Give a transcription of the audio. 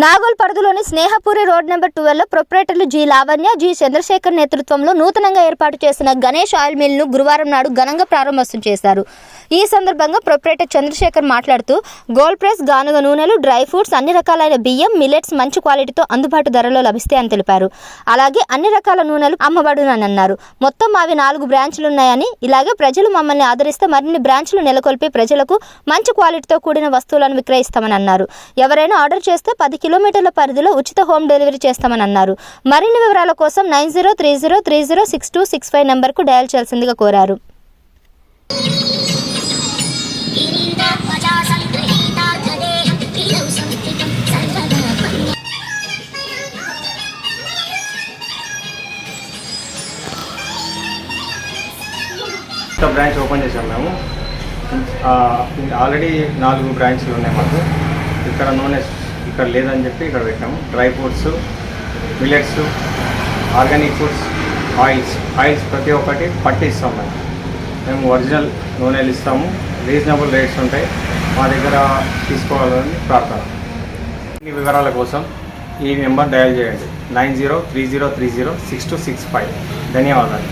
నాగోల్ పరిధిలోని Snehapuri road number twelve ప్రొపరేటర్లు G Lavanya G Chandrashekar నేతృత్వంలో నూతనంగా ఏర్పాటు చేసిన గణేష్ ఆయిల్ మిల్ను గురువారం నాడు ఘనంగా ప్రారంభోత్సవం చేశారు. ఈ సందర్భంగా ప్రొపరేటర్ చంద్రశేఖర్ మాట్లాడుతూ గోల్డ్ ప్రెస్ గానుగ నూనెలు డ్రై ఫ్రూట్స్ అన్ని రకాలైన బియ్యం మిల్లెట్స్ మంచి క్వాలిటీతో అందుబాటు ధరలో లభిస్తాయని తెలిపారు. అలాగే అన్ని రకాల నూనెలు అమ్మబడునని అన్నారు. మొత్తం మావి నాలుగు బ్రాంచ్లు ఉన్నాయని ఇలాగే ప్రజలు మమ్మల్ని ఆదరిస్తే మరిన్ని బ్రాంచ్లు నెలకొల్పి ప్రజలకు మంచి క్వాలిటీతో కూడిన వస్తువులను విక్రయిస్తామని అన్నారు. ఎవరైనా ఆర్డర్ చేస్తే పది కిలోమీటర్ల పరిధిలో ఉచిత హోమ్ డెలివరీ చేస్తామని అన్నారు. మరిన్ని వివరాల కోసం nine zero three zero three zero six two six five నెంబర్కు డయల్ చేయాల్సిందిగా కోరారు. బ్రాంచ్ ఓపెన్ మేము. ఆల్రెడీ నాలుగు బ్రాంచ్లు ఉన్నాయి మాకు. ఇక్కడ నూనె ఇక్కడ లేదని చెప్పి ఇక్కడ పెట్టాము. Dry fruits millets organic foods oils. Oils ప్రతి ఒక్కటి పట్టిస్తాం మేము. మేము ఒరిజినల్ నూనెలు ఇస్తాము. రీజనబుల్ రేట్స్ ఉంటాయి. మా దగ్గర తీసుకోవాలని ప్రార్థన. ఈ వివరాల కోసం ఈ నెంబర్ డయల్ చేయండి. Nine zero three zero three zero six two six five. ధన్యవాదాలు.